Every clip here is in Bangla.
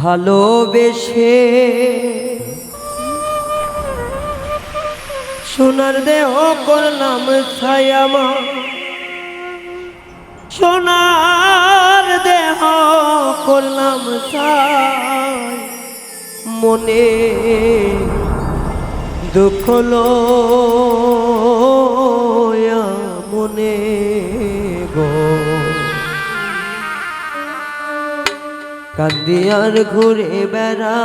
ভালোবেসে। সোনার দেহ করলাম ছায়ামা সোনার দেহ করলাম মনে দুঃখ মনে। কান্দিয়ার ঘুরে বেড়া।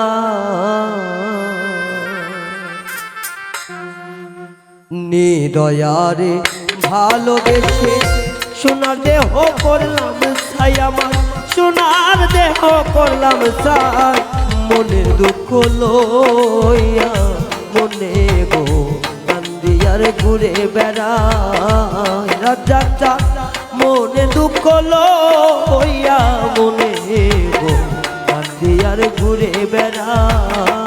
নিদয়ারে ভালোবেসে সোনার দেহ করলাম ছাই আমার। সোনার দেহ করলাম ছাই, মনের দুঃখ লইয়া মনে গো কান্দিয়ার ঘুরে বেড়ায় রাজা মনে দুঃখ লইয়া মনে গো আর ঘুরে বেড়ায়।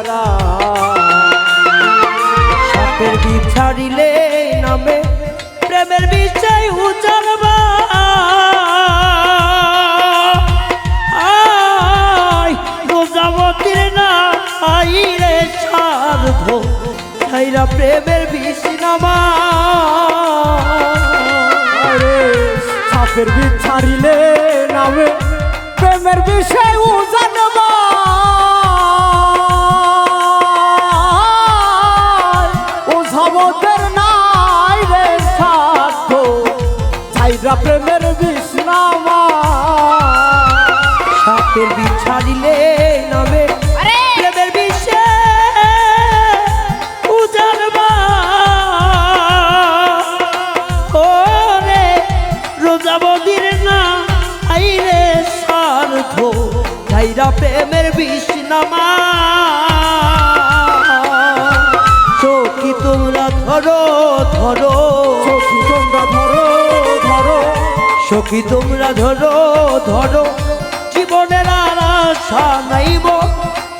বেড়ায় সাপের বিছাড়িলে নামে প্রেমের বিষয় আই রোজাবতীর না আই রে সাধ ছাইরা প্রেমের বিষ নামা। সাপের বিষ ছাড়িলে নামে প্রেমের বিষয় উজানবা রোজাবদির না আইরে সার্থ ছাইরা প্রেমের বিষ নামা চোখি তোমরা ধরো ধরো। সখী তোমরা ধরো ধরো। সখী তোমরা ধরো ধরো। জীবনের আর আশা নাইব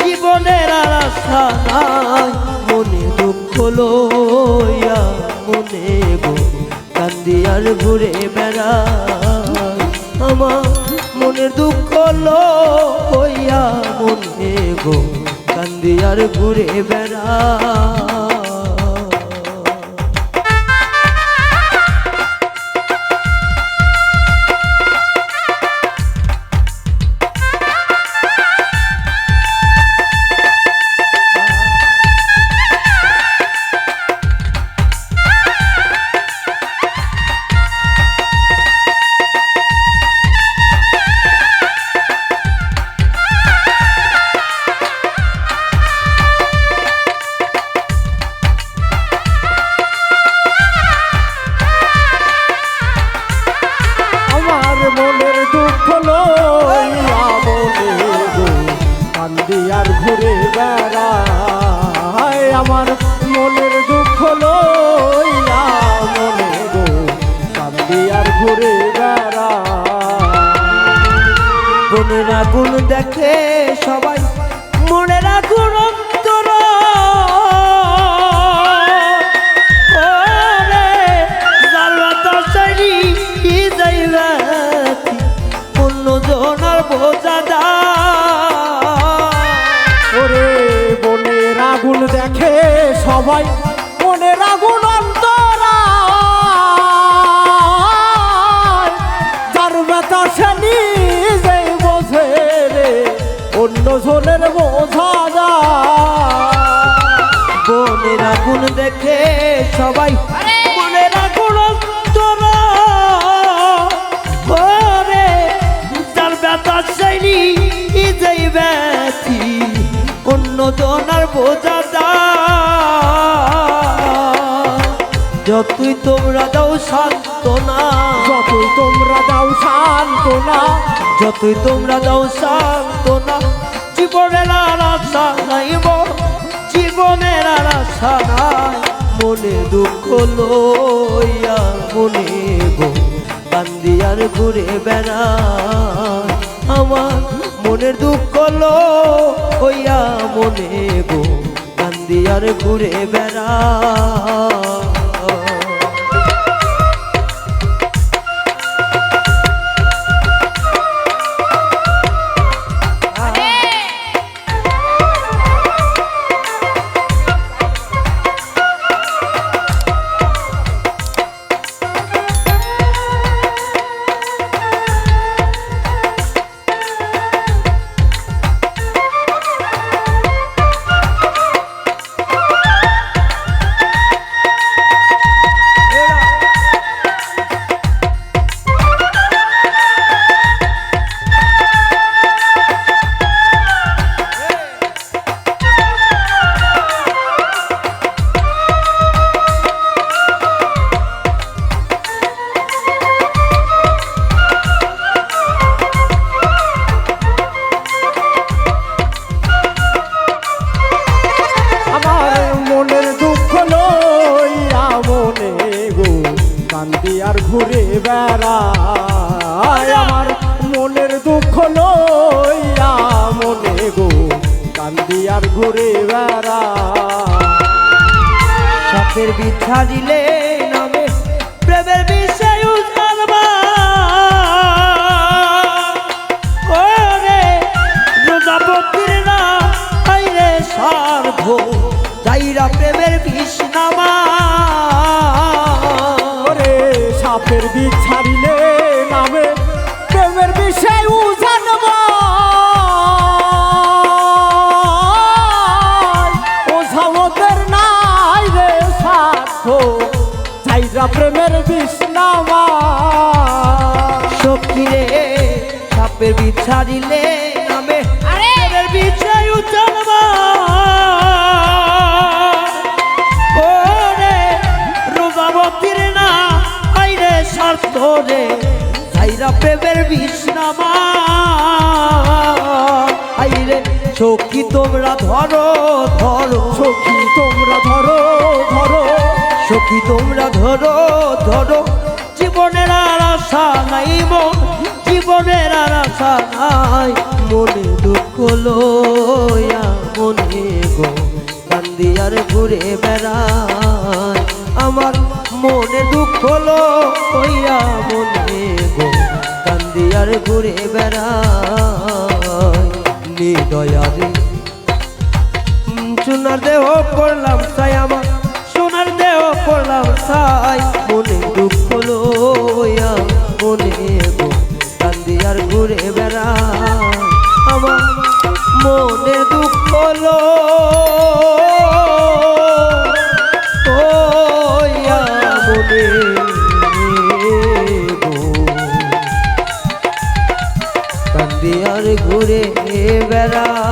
জীবনের আর আশা নাই। মনে দুঃখ লইয়া মনে গো কান্দিয়ার ঘুরে বেড়া আমার মনে দুঃখ লইয়া মনে গো কান্দিয়ার ঘুরে বেড়ায় মনের দুঃখ লইয়া ঘুরে বেড়ায় মনের আগুন দেখে সবাই মনের আগুন অন্য জনার বোঝা সবাই মনের আগুন অন্তরা যার ব্যথা সে নিজেই বোঝে রে অন্য জনের বোঝা যায়। মনের আগুন দেখে সবাই যার ব্যথা ব্যথি অন্য জনার বোঝা যতই তোমরা দাও শান্ত না যতই তোমরা দাও শান্ত না যতই তোমরা দাও সান্ত্বনা জীবনের আর আশা নাই জীবনের আর আশা নাই। মনে দুঃখ লইয়া মনে গো কান্দিয়ার ঘুরে বেড়া আমার মনের দুঃখ লইয়া মনে গো কান্দিয়ার ঘুরে বেড়ায়। বেড়ায় আমার মনের দুঃখ লইয়া মনে গো, কান্দি আর ঘুরে বেড়ায়। সাপের বিছা দিলে নামে প্রেমের বিষয় না সার্ধ যাইরা প্রেমের সাপের ছাড়িলে নামে প্রেমের বিষয় উজানব ও সামতের নাই রে সাক্ষ চাইরা প্রেমের বিষ্ণামা সখী রে সাপের বিছা ধরো। সখী তোমরা ধরো ধরো। সখী তোমরা ধরো ধরো। জীবনের আর আশা নাই মন, জীবনের আর আশা নাই মনে দুঃখ লইয়া মনে গো কান্দিয়ার ঘুরে বেড়ায়। আমার মনে দুঃখ লইয়া মনে গো কান্দিয়ার ঘুরে বেড়ায়। নিদয়ারে সোনার দেহ করলাম সাই আমার, সোনার দেহ করলাম তাই মনে দুঃখ লইয়া মনে কান্দি আর ঘুরে বেড়া আমার মনে দুঃখ লইয়া ঘুরে বেড়া